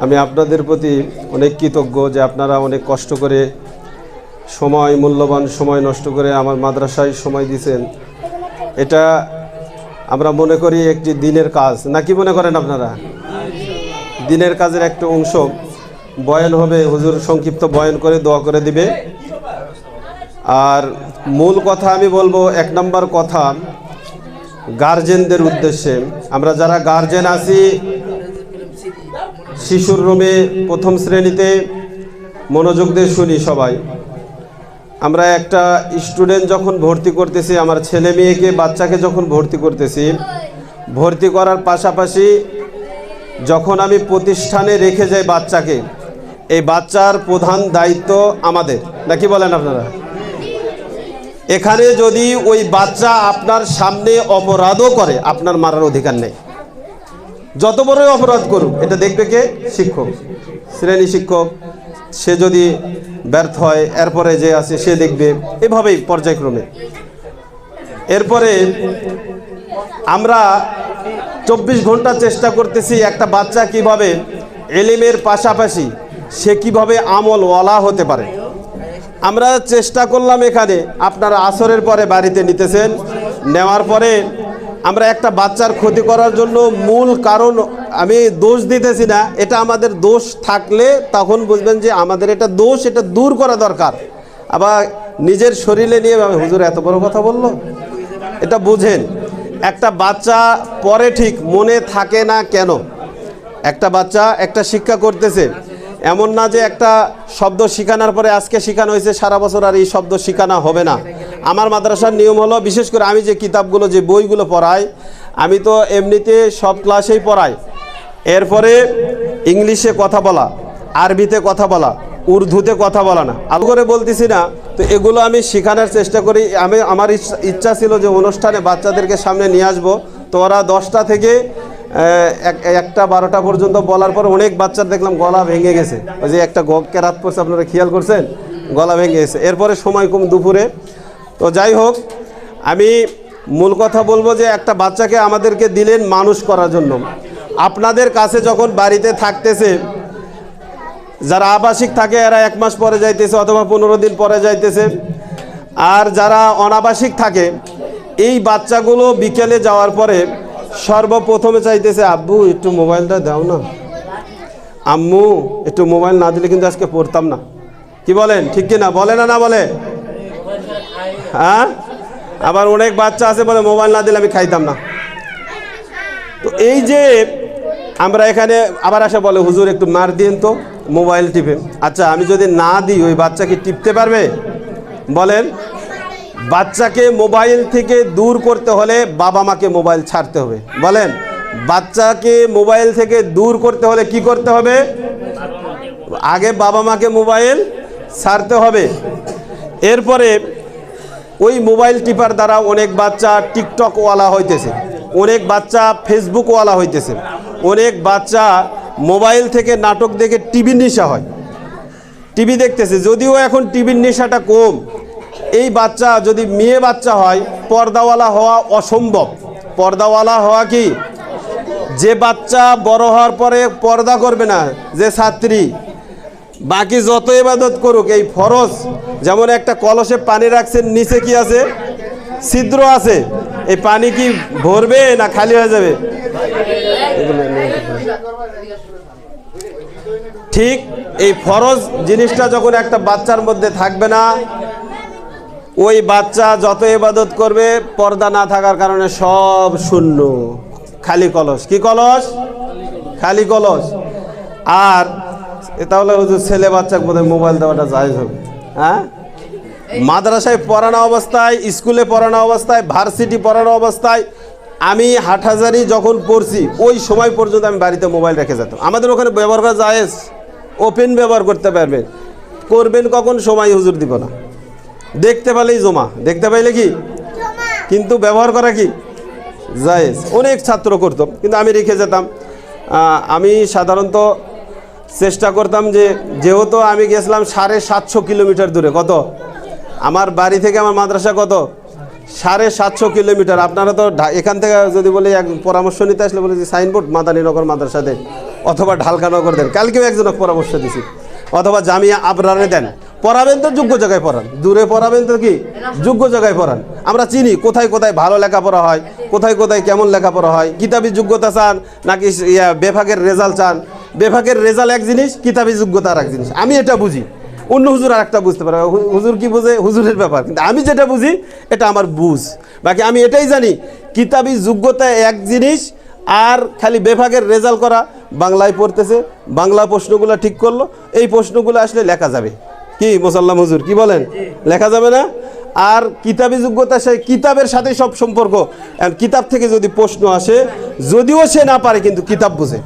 আমি আপনাদের প্রতি অনেক কৃতজ্ঞ যে আপনারা অনেক কষ্ট করে সময়, মূল্যবান সময় নষ্ট করে আমার মাদ্রাসায় সময় দিয়েছেন। এটা আমরা মনে করি একটি দিনের কাজ। নাকি মনে করেন আপনারা? দিনের কাজের একটা অংশ বয়ান হবে, হুজুর সংক্ষিপ্ত বয়ান করে দোয়া করে দিবে। আর মূল কথা আমি বলব, এক নম্বর কথা, গার্জেনদের উদ্দেশ্যে। আমরা যারা গার্জেন আছি শিশুর রুমে প্রথম শ্রেণীতে মনোযোগ দিয়ে শুনি সবাই। আমরা একটা স্টুডেন্ট যখন ভর্তি করতেছি, আমার ছেলে মেয়েকে, বাচ্চাকে যখন ভর্তি করতেছি, ভর্তি করার পাশাপাশি যখন আমি প্রতিষ্ঠানে রেখে যাই বাচ্চাকে, এই বাচ্চার প্রধান দায়িত্ব আমাদের। নাকি বলেন আপনারা? এখানে যদি ওই বাচ্চা আপনার সামনে অপরাধও করে, আপনার মারার অধিকার নেই। যত বড়ই অপরাধ করুক, এটা দেখবে কে? শিক্ষক। শ্রেণি শিক্ষক, সে যদি ব্যর্থ হয়, এরপরে যে আছে, সে দেখবে এভাবেই পর্যায়ক্রমে। এরপরে আমরা চব্বিশ ঘণ্টা চেষ্টা করতেছি একটা বাচ্চা কীভাবে এলিমের পাশাপাশি সে কীভাবে আমল ওয়ালা হতে পারে। আমরা চেষ্টা করলাম এখানে, আপনারা আসরের পরে বাড়িতে নিতেছেন, নেওয়ার পরে আমরা একটা বাচ্চার ক্ষতি করার জন্য মূল কারণ আমি দোষ দিতেছি না, এটা আমাদের দোষ থাকলে তখন বুঝবেন যে আমাদের এটা দোষ, এটা দূর করা দরকার। আবার নিজের শরীরে নিয়ে হুজুর, এত বড় কথা বলল? এটা বুঝেন। একটা বাচ্চা পরে ঠিক মনে থাকে না কেন? একটা বাচ্চা একটা শিক্ষা করতেছে এমন না যে একটা শব্দ শিখানোর পরে আজকে শেখানো হয়েছে, সারা বছর আর এই শব্দ শেখানো হবে না। আমার মাদ্রাসার নিয়ম হলো, বিশেষ করে আমি যে কিতাবগুলো, যে বইগুলো পড়াই, আমি তো এমনিতে সব ক্লাসেই পড়াই। এরপরে ইংলিশে কথা বলা, আরবিতে কথা বলা, উর্দুতে কথা বলা না। আলু করে বলতেছি না, তো এগুলো আমি শেখানোর চেষ্টা করি। আমি, আমার ইচ্ছা- ছিল যে অনুষ্ঠানে বাচ্চাদেরকে সামনে নিয়ে আসব। তো ওরা দশটা থেকে একটা বারোটা পর্যন্ত বলার পর অনেক বাচ্চার দেখলাম গলা ভেঙে গেছে। ওই যে একটা গকে রাত পড়ছে আপনারা খেয়াল করছেন? গলা ভেঙে গেছে। এরপরে সময় কম দুপুরে। তো যাই হোক, আমি মূল কথা বলব যে একটা বাচ্চাকে আমাদেরকে দিলেন মানুষ করার জন্য। আপনাদের কাছে যখন বাড়িতে থাকতেছে, যারা আবাসিক থাকে, এরা এক মাস পরে যাইতেছে অথবা পনেরো দিন পরে যাইতেছে। আর যারা অনাবাসিক থাকে, এই বাচ্চাগুলো বিকেলে যাওয়ার পরে সর্বপ্রথমে চাইতেছে, আব্বু, একটু মোবাইলটা দাও না। আম্মু, একটু মোবাইল না দিলে কিন্তু আজকে পড়তাম না। কি বলেন? ঠিক কি না বলে না না বলে? হ্যাঁ? আবার অনেক বাচ্চা আছে বলে মোবাইল না দিলে আমি খাইতাম না। তো এই যে আমরা এখানে আবার আসা বলে, হুজুর, একটু মার দিন তো মোবাইল টিপে। আচ্ছা আমি যদি না দিই, ওই বাচ্চা কি টিপতে পারবে? বলেন। বাচ্চাকে মোবাইল থেকে দূর করতে হলে বাবা মাকে মোবাইল ছাড়তে হবে। বলেন, বাচ্চাকে মোবাইল থেকে দূর করতে হলে কি করতে হবে? আগে বাবা মাকে মোবাইল ছাড়তে হবে। এরপরে ওই মোবাইল টিপার দ্বারা অনেক বাচ্চা টিকটকওয়ালা হইতেছে, অনেক বাচ্চা ফেসবুকওয়ালা হইতেছে, অনেক বাচ্চা মোবাইল থেকে নাটক দেখে টিভি নেশা হয়। টিভি দেখতেছে, যদিও এখন টিভির নেশাটা কম এই বাচ্চা যদি মেয়ে বাচ্চা হয়, পর্দাওয়ালা হওয়া অসম্ভব। পর্দাওয়ালা হওয়া কি? যে বাচ্চা বড় হওয়ার পরে পর্দা করবে না, যে ছাত্রী। বাকি যত ইবাদত করুক, এই ফরজ, যেমন একটা কলসে পানি রাখছেন, নিচে কি আছে? ছিদ্র আছে। এই পানি কি ভরবে না খালি হয়ে যাবে? ঠিক এই ফরজ জিনিসটা যখন একটা বাচ্চার মধ্যে থাকবে না ওই বাচ্চা যত ইবাদত করবে, পর্দা না থাকার কারণে সব শূন্য। খালি কলস। কি কলস? খালি কলস। আর তাহলে হুজুর ছেলে বাচ্চাকে বোধহয় মোবাইল দেওয়াটা জায়েজ হবে। হ্যাঁ? মাদ্রাসায় পড়ানো অবস্থায়, স্কুলে পড়ানো অবস্থায়, ভার্সিটি পড়ানো অবস্থায় আমি হাটহাজারি যখন পড়ছি, ওই সময় পর্যন্ত আমি বাড়িতে মোবাইল রেখে যেতাম। আমাদের ওখানে ব্যবহার করা জায়েজ। ওপেন ব্যবহার করতে পারবেন। করবেন কখন? সময় হুজুর দিব না। দেখতে পেলেই জমা। দেখতে পাইলে কি? কিন্তু ব্যবহার করা কি? জায়েজ। অনেক ছাত্র করতো কিন্তু আমি রেখে যেতাম। আমি সাধারণত চেষ্টা করতাম যে যেহেতু আমি গেছিলাম সাড়ে সাতশো কিলোমিটার দূরে কত? আমার বাড়ি থেকে আমার মাদ্রাসা কত? সাড়ে সাতশো কিলোমিটার। আপনারা তো এখান থেকে যদি বলি এক পরামর্শ নিতে আসলে বলে যে সাইনবোর্ড মাদানীনগর মাদ্রাসা দেন অথবা ঢালকানগর দেন। কালকেও একজনক পরামর্শ দিছি। অথবা জামিয়া আবরারে দেন। পড়াবেন তো যোগ্য জায়গায় পড়ান। দূরে পড়াবেন তো কি? যোগ্য জায়গায় পড়ান। আমরা চিনি কোথায় কোথায় ভালো লেখাপড়া হয়, কোথায় কোথায় কেমন লেখাপড়া হয়। কিতাবি যোগ্যতা চান নাকি ইয়া বেফাকের রেজাল্ট চান? বেফাকের রেজাল্ট এক জিনিস, কিতাবি যোগ্যতা আর এক জিনিস। আমি এটা বুঝি। অন্য হুজুর আর একটা বুঝতে পারে। হুজুর কি বুঝে? হুজুরের ব্যাপার। কিন্তু আমি যেটা বুঝি, এটা আমার বুঝ। বাকি আমি এটাই জানি, কিতাবি যোগ্যতা এক জিনিস আর খালি বেফাকের রেজাল্ট করা। বাংলায় পড়তেছে, বাংলা প্রশ্নগুলো ঠিক করল, এই প্রশ্নগুলো আসলে লেখা যাবে। কি মোসাল্লাম হুজুর কি বলেন? লেখা যাবে না? আর কিতাবি যোগ্যতা সেই কিতাবের সাথে সব সম্পর্ক। কিতাব থেকে যদি প্রশ্ন আসে যদিও সে না পারে কিন্তু কিতাব বুঝে।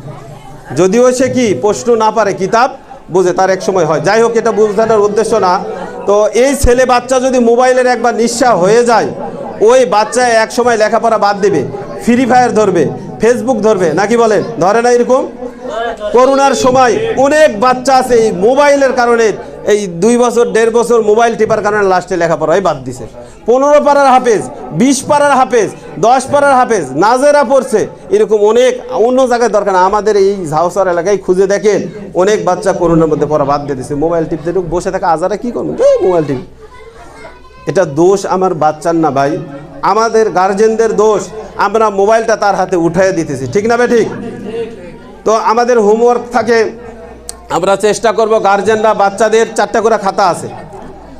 যদিও সে কি প্রশ্ন না পারে কিতাব বুঝে তার এক সময় হয়। যাই হোক এটা বোঝানোর উদ্দেশ্য না। তো এই ছেলে বাচ্চা যদি মোবাইলের একবার নিঃশ্বাস হয়ে যায় ওই বাচ্চা এক সময় লেখাপড়া বাদ দেবে ফ্রি ফায়ার ধরবে ফেসবুক ধরবে নাকি বলেন? ধরে না এরকম? করোনার সময় অনেক বাচ্চা আছে এই মোবাইলের কারণে এই দুই বছর, দেড় বছর মোবাইল টিপার কারণে লাস্টে লেখাপড়াই বাদ দিছে। পনেরো পাড়ার হাফেজ, বিশ পাড়ার হাফেজ, দশ পাড়ার হাফেজ, নাজেরা পড়ছে। এরকম অনেক, অন্য জায়গায় দরকার আমাদের এই ঝাউসার এলাকায় খুঁজে দেখেন, অনেক বাচ্চা করোনার মধ্যে পড়া বাদ দিয়ে দিছে। মোবাইল টিপতে বসে থাকা, আজারা কী করব? এই মোবাইল টিপ। এটা দোষ আমার বাচ্চার না ভাই। আমাদের গার্জেনদের দোষ। আমরা মোবাইলটা তার হাতে উঠাইয়া দিতেছি। ঠিক না বে ঠিক? তো আমাদের হোমওয়ার্ক থাকে আমরা চেষ্টা করব গার্জেনরা বাচ্চাদের চারটা করে খাতা আছে।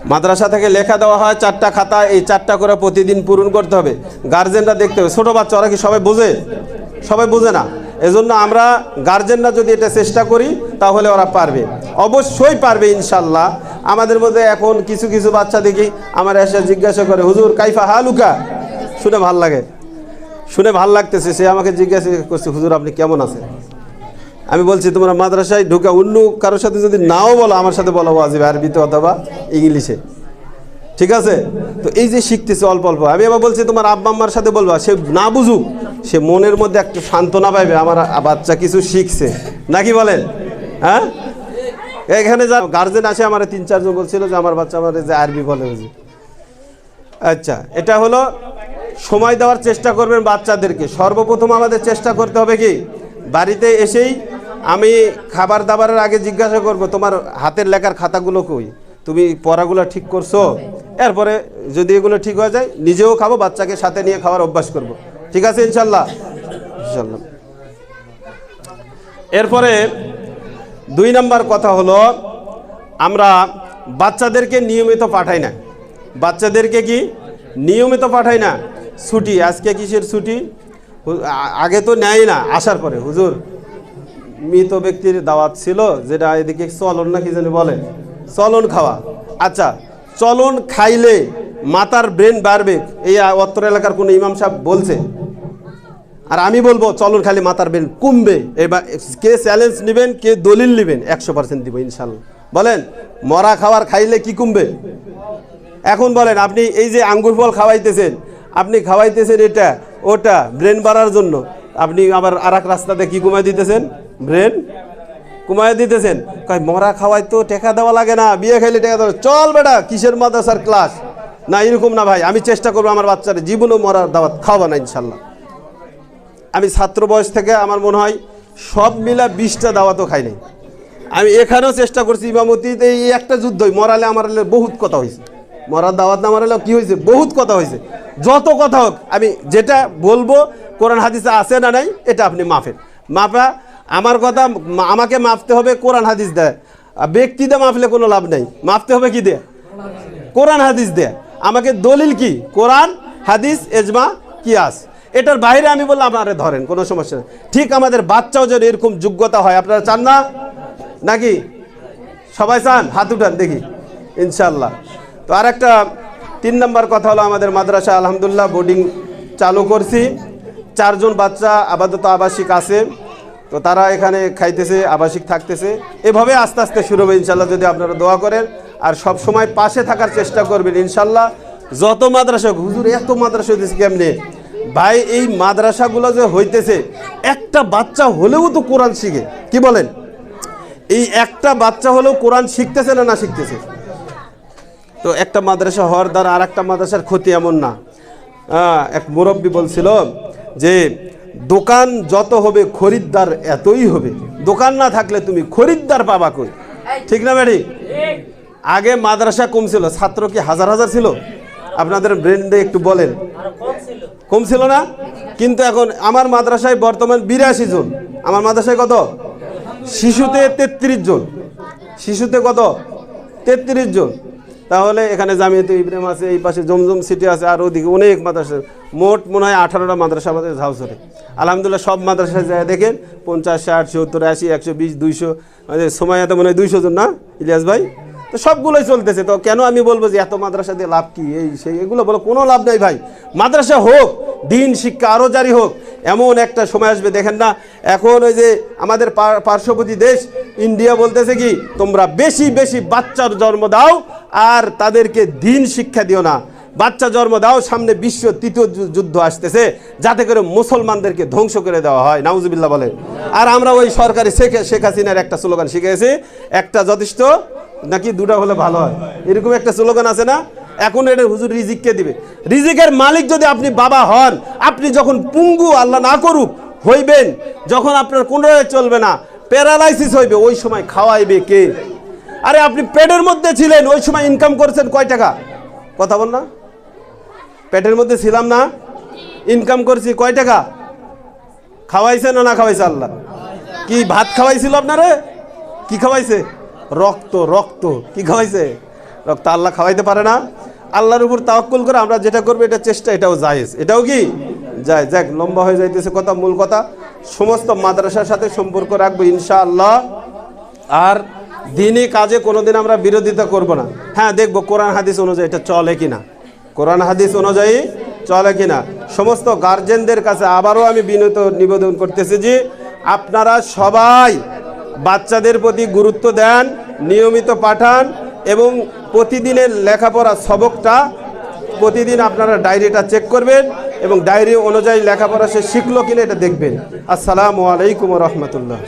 মাদ্রাসা থেকে লেখা দেওয়া হয় চারটা খাতা, এই চারটা করে প্রতিদিন পূরণ করতে হবে। গার্জেনরা দেখতে হবে। ছোটো বাচ্চা, ওরা কি সবাই বোঝে? সবাই বোঝে না। এজন্য আমরা গার্জেনরা যদি এটা চেষ্টা করি, তাহলে ওরা পারবে। অবশ্যই পারবে ইনশাল্লাহ। আমাদের মধ্যে এখন কিছু কিছু বাচ্চা দেখি। আমার এসে জিজ্ঞাসা করে, হুজুর, কাইফা হালুকা? শুনে ভালো লাগে। শুনে ভালো লাগতেছে। সে আমাকে জিজ্ঞাসা করছে, হুজুর, আপনি কেমন আছেন? আমি বলছি, তোমরা মাদ্রাসায় ঢুকে অন্য কারোর সাথে যদি নাও বলো, আমার সাথে বলো ওয়াজিব, আরবিতে অথবা ইংলিশে। ঠিক আছে? তো এই যে শিখতেছে অল্প অল্প। আমি আবার বলছি, তোমার আব্বা আম্মার সাথে বলবা, সে না বুঝুক, সে মনের মধ্যে একটা সান্ত্বনা পাইবে, আমার বাচ্চা কিছু শিখছে। নাকি বলেন? হ্যাঁ? এখানে যা গার্জেন আছে আমার তিন, চারজন বলছিল যে আমার বাচ্চা আমার যে আরবি বলে বুঝি। আচ্ছা এটা হলো সময় দেওয়ার চেষ্টা করবেন বাচ্চাদেরকে। সর্বপ্রথম আমাদের চেষ্টা করতে হবে কি? বাড়িতে এসেই আমি খাবার দাবারের আগে জিজ্ঞাসা করব, তোমার হাতের লেখার খাতাগুলো কই? তুমি পড়াগুলো ঠিক করছ? এরপরে যদি এগুলো ঠিক হয়ে যায়, নিজেও খাব, বাচ্চাকে সাথে নিয়ে খাওয়ার অভ্যাস করব। ঠিক আছে, ইনশাল্লাহ? ইনশাল্লাহ। এরপরে দুই নাম্বার কথা হলো, আমরা বাচ্চাদেরকে নিয়মিত পাঠাই না। বাচ্চাদেরকে কি? নিয়মিত পাঠাই না। ছুটি, আজকে কিসের ছুটি? আগে তো নেয় না, আসার পরে। হুজুর মৃত ব্যক্তির দাওয়াত ছিল, যেটা এদিকে চলন না কি জানি বলে? চলন খাওয়া। আচ্ছা চলন খাইলে মাথার ব্রেন বাড়বে, এই অত্তর এলাকার কোনো ইমাম সাহেব বলছে? আর আমি বলব, চলন খালি মাথার বেন কমবে। এবার কে চ্যালেঞ্জ নেবেন, কে দলিল নেবেন, একশো পার্সেন্ট দিব ইনশাল্লাহ বলেন, মরা খাবার খাইলে কি কমবে? এখন বলেন, আপনি এই যে আঙ্গুর ফল খাওয়াইতেছেন, আপনি খাওয়াইতেছেন এটা, ওটা ব্রেন বাড়ার জন্য। আপনি আবার আর রাস্তাতে কি কমাই দিতেছেন? ব্রেন? কমাই দিতেছেন। কয়, মরা খাওয়াই তো টেকা দেওয়া লাগে না, বিয়ে খাইলে টেকা দেওয়া চল বেটা, কিসের মাদ্রাসার ক্লাস না, এরকম না ভাই, আমি চেষ্টা করব আমার বাচ্চারা জীবনও মরার দাওয়াত খাওয়াবো না, ইনশাল্লাহ। আমি ছাত্র বয়স থেকে আমার মনে হয় সব মিলা বিশটা দাওয়াতও খাই নাই। আমি এখানেও চেষ্টা করছি ইমামতিতে এই একটা যুদ্ধই, মরালে আমার বহুত কথা হয়েছে মরার দাওয়াত না মারালে কী হয়েছে বহুত কথা হয়েছে যত কথা হোক, আমি যেটা বলব, কোরআন হাদিসে আছে না নাই, এটা আপনি মাফেন মাপা আমার কথা আমাকে মাপতে হবে, কোরআন হাদিস দেয়। আর ব্যক্তিতে মাপলে কোনো লাভ নেই। মাপতে হবে কি দেয়? কোরআন হাদিস দেয়। আমাকে দলিল কি? কোরআন, হাদিস, এজমা, কিয়াস। এটার বাইরে আমি বললাম, আপনারা ধরেন, কোনো সমস্যা নেই। ঠিক আমাদের বাচ্চাও যেন এরকম যোগ্যতা হয়, আপনারা চান না? নাকি? সবাই চান? হাত উঠান, দেখি। ইনশাল্লাহ তো আর একটা তিন নম্বর কথা হলো আমাদের মাদ্রাসা আলহামদুলিল্লাহ বোর্ডিং চালু করছি। চারজন বাচ্চা আপাতত আবাসিক আছে। তো তারা এখানে খাইতেছে, আবাসিক থাকতেছে। এভাবে আস্তে আস্তে শুরু হবে, ইনশাল্লাহ, যদি আপনারা দোয়া করেন। আর সব সময় পাশে থাকার চেষ্টা করবেন, ইনশাল্লাহ। যত মাদ্রাসা হুজুর, এত মাদ্রাসা হইতেছে কেমনে? ভাই, এই মাদ্রাসাগুলো যে হইতেছে, একটা বাচ্চা হলেও তো কোরআন শিখে। কি বলেন? এই একটা বাচ্চা হলেও কোরআন শিখতেছে না না শিখতেছে? তো একটা মাদ্রাসা হওয়ার দ্বারা আর একটা মাদ্রাসার ক্ষতি এমন না। এক মুরব্বী বলছিল যে দোকান যত হবে খরিদ্দার এতই হবে। দোকান না থাকলে তুমি খরিদ্দার পাবা কই? ঠিক না ম্যাডি আগে মাদ্রাসা কম ছিল ছাত্র কি হাজার হাজার ছিল? আপনাদের ব্রেন্ডে একটু বলেন। কম ছিল না? কিন্তু এখন আমার মাদ্রাসায় বর্তমান বিরাশি জন। আমার মাদ্রাসায় কত? শিশুতে তেত্রিশ জন। শিশুতে কত? তেত্রিশ জন। তাহলে এখানে জামিয়াতে ইব্রাহিম আছে, এই পাশে জমজম সিটি আছে, আর ওদিকে অনেক মাদ্রাসা মোট মনে হয় আঠারোটা মাদ্রাসা আমাদের ঝাউসরে আলহামদুলিল্লাহ সব মাদ্রাসায় যায়, দেখেন, পঞ্চাশ, ষাট, সত্তর, আশি, একশো, বিশ, দুইশো সময়তে মনে হয় দুইশো জন না, ইলিয়াস ভাই? তো সবগুলোই চলতেছে, তো কেন আমি বলব যে এত মাদ্রাসা দিয়ে লাভ কি? এই, সেই, এগুলো বলো, কোনো লাভ নাই ভাই। মাদ্রাসা হোক, দিন, শিক্ষা আরও জারি হোক, এমন একটা সময় আসবে, দেখেন না, এখন ওই যে আমাদের পার্শ্ববর্তী দেশ, ইন্ডিয়া বলতেছে কি, তোমরা বেশি বেশি বাচ্চার জন্ম দাও আর তাদেরকে দিন শিক্ষা দিও না। বাচ্চা জন্ম দাও, সামনে বিশ্ব তৃতীয় যুদ্ধ আসতেছে, যাতে করে মুসলমানদেরকে ধ্বংস করে দেওয়া হয়। নাউজুবিল্লাহ বলে আর আমরা ওই সরকারি শেখ শেখ হাসিনার একটা স্লোগান শিখেছি, একটা যথেষ্ট, নাকি দুটা হলে ভালো হয়? এরকম একটা স্লোগান আছে না? এখন এটা হুজুর রিজিককে দিবে? রিজিকের মালিক যদি আপনি বাবা হন, আপনি যখন পুঙ্গু আল্লাহ না করুক, হইবেন, যখন আপনার কোনো চলবে না, প্যারালাইসিস হইবে, ওই সময় খাওয়াইবে কে? আরে আপনি পেটের মধ্যে ছিলেন, ওই সময় ইনকাম করেছেন কয় টাকা? কথা বল না। পেটের মধ্যে ছিলাম না ইনকাম করছি কয় টাকা? খাওয়াইছে না না খাওয়াইছে আল্লাহ? কি ভাত খাওয়াইছিল আপনারে? কি খাওয়াইছে? রক্ত রক্ত। কি খাওয়াইছে? রক্ত আল্লাহ খাওয়াইতে পারে না। আল্লাহর উপর তাওয়াক্কুল করে আমরা যেটা করব, এটা চেষ্টা, এটাও জায়েজ। এটাও কি? যায়, যাক, লম্বা হয়ে যাইতেছে কথা, মূল কথা। সমস্ত মাদ্রাসার সাথে সম্পর্ক রাখব ইনশাআল্লাহ। আর দিনই কাজে কোনোদিন আমরা বিরোধিতা করব না। হ্যাঁ দেখব কোরআন হাদিস অনুযায়ী এটা চলে কিনা। কোরআন হাদিস অনুযায়ী চলে কিনা। সমস্ত গার্জেনদের কাছে আবারও আমি বিনত নিবেদন করতেছি যে, আপনারা সবাই বাচ্চাদের প্রতি গুরুত্ব দেন, নিয়মিত পাঠান এবং প্রতিদিনের লেখাপড়া সবকটা প্রতিদিন আপনারা ডায়েরিটা চেক করবেন এবং ডায়েরি অনুযায়ী লেখাপড়া সে শিখলো কিনা এটা দেখবেন। আসসালামু আলাইকুম রহমতুল্লাহ।